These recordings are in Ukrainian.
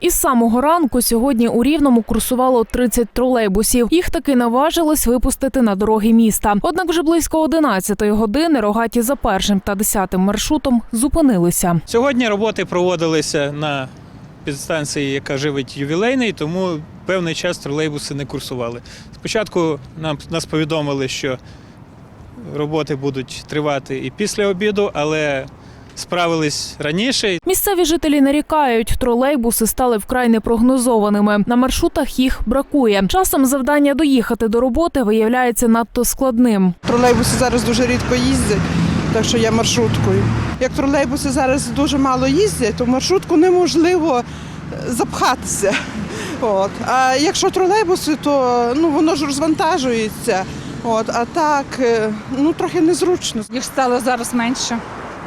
Із самого ранку сьогодні у Рівному курсувало 30 тролейбусів. Їх таки наважились випустити на дороги міста. Однак вже близько 11-ї години рогаті за першим та десятим маршрутом зупинилися. Сьогодні роботи проводилися на підстанції, яка живить ювілейний, тому певний час тролейбуси не курсували. Спочатку нам нас повідомили, що роботи будуть тривати і після обіду, але справились раніше. Місцеві жителі нарікають, тролейбуси стали вкрай непрогнозованими. На маршрутах їх бракує. Часом завдання доїхати до роботи виявляється надто складним. Тролейбуси зараз дуже рідко їздять, так що я маршруткою. Як тролейбуси зараз дуже мало їздять, то в маршрутку неможливо е, запхатися. От. А якщо тролейбуси, то ну, воно ж розвантажується. От. А так, е, ну трохи незручно. Їх стало зараз менше.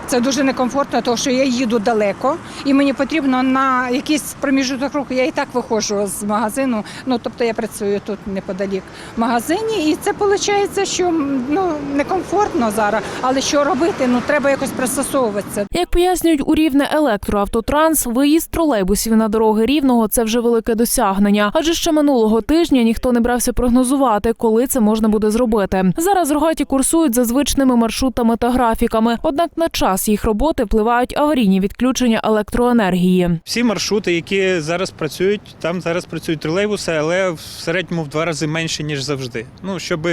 Це дуже некомфортно, тому що я їду далеко, і мені потрібно на якийсь проміжок руху. Я і так виходжу з магазину. Ну тобто я працюю тут неподалік в магазині, і це виходить, що ну некомфортно зараз. Але що робити? Ну треба якось пристосовуватися. Як пояснюють у рівне електроавтотранс, виїзд тролейбусів на дороги рівного це вже велике досягнення. Адже ще минулого тижня ніхто не брався прогнозувати, коли це можна буде зробити. Зараз рогаті курсують за звичними маршрутами та графіками. Однак на час їх роботи впливають аварійні відключення електроенергії. Всі маршрути, які зараз працюють, там зараз працюють тролейбуси, але в середньому в два рази менше, ніж завжди. Ну, щоб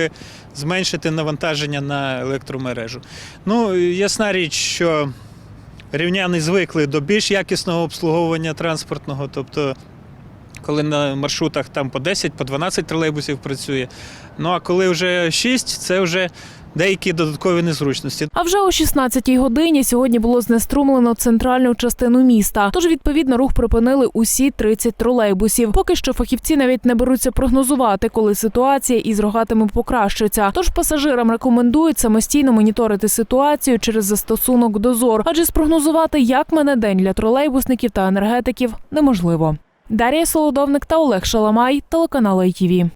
зменшити навантаження на електромережу. Ну, ясна річ, що рівняни звикли до більш якісного обслуговування транспортного, тобто. Коли на маршрутах там по 10, по 12 тролейбусів працює. Ну а коли вже 6, це вже деякі додаткові незручності. А вже о 16-й годині сьогодні було знеструмлено центральну частину міста. Тож відповідно рух припинили усі 30 тролейбусів. Поки що фахівці навіть не беруться прогнозувати, коли ситуація із рогатими покращиться. Тож пасажирам рекомендують самостійно моніторити ситуацію через застосунок дозор, адже спрогнозувати, як мене день для тролейбусників та енергетиків, неможливо. Дар'я Солодовник та Олег Шаламай, телеканал ITV.